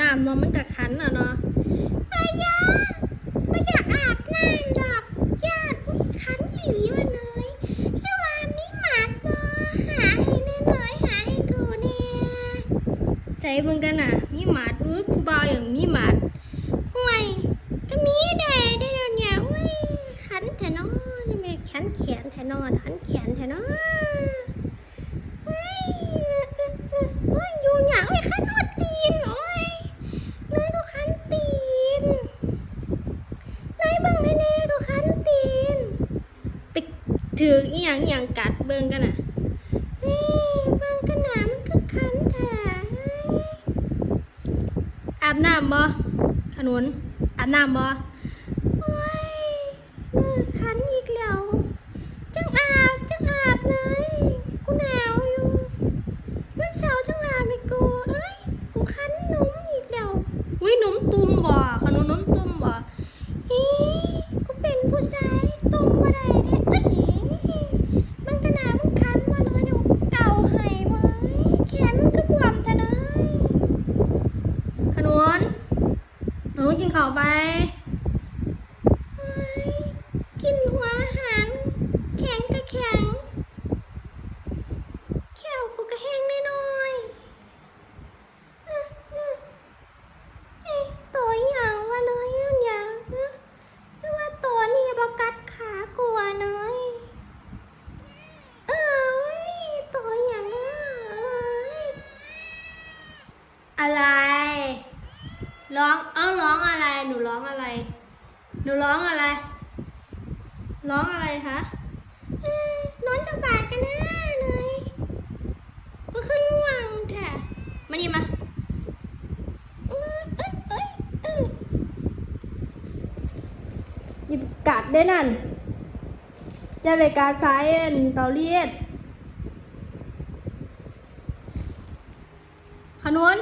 น้ำเนาะมันกะคันอะเนาะไปย่านไปอยากอาบน้ำดอกย่านคันหลีมาเลยแล้วว่ามีหมาตัวหาให้เนยหาให้กูเนี่ยใจมึงกันอะมีหมา แขนแท้เนาะคันแขนแท้เนาะเฮ้ยโอ้ยอยู่หยังไอ้ขันหัวตีนโอ้ยนายก็ขันตีนนายเบิ่งแน่ๆก็ขันตีนไปถืออีหยังอีหยังกัดเบิ่งกันน่ะเฮ้เบิ่งกันน่ะมันก็ขันแท้อาบน้ำบ่ขนุนอาบน้ำบ่โอ้ยมือขันอีกแล้ว จังอาบจังอาบเลยกูหนาวอยู่วันเสาร์จังอาบไปกูเอ้ยกูคันนมอีกแล้ววินม ตุ่มบ่ขนมนมตุ่มบ่ฮีกูเป็นผู้ชายตุ่มบ่ได้เด้เอ้ยมันกระหนามันคันมาเลยเดี๋ยวกูเก่าห้บ่แขนมันก็บวมจะเลยขนุนขนุนกินข้าวไปเฮ้ย กินหัวอาหาร แข็งก็แข็งแขวกูก็แห้งน้อยๆอื้ออื้อเอ๊ะตัวอหย่างวะเนยอันหยังฮะหรือว่าตัวนี่บกัดขากูวะเนยเอ้ยตัวอหย่างอะเอ้ยอะไร ร้องเอ้าร้องอะไร หนูร้องอะไร หนูร้องอะไร ร้องอะไรคะเอ้ยนอนจะบาดกันแนะเนยก็คือง่วงแท้มานี่มาเอ้ยเอ้ยเอ้ยเอ้ยหยิบกัดได้นั่นจะเลกาซ้ายเอ็นเตาเลียดขนุน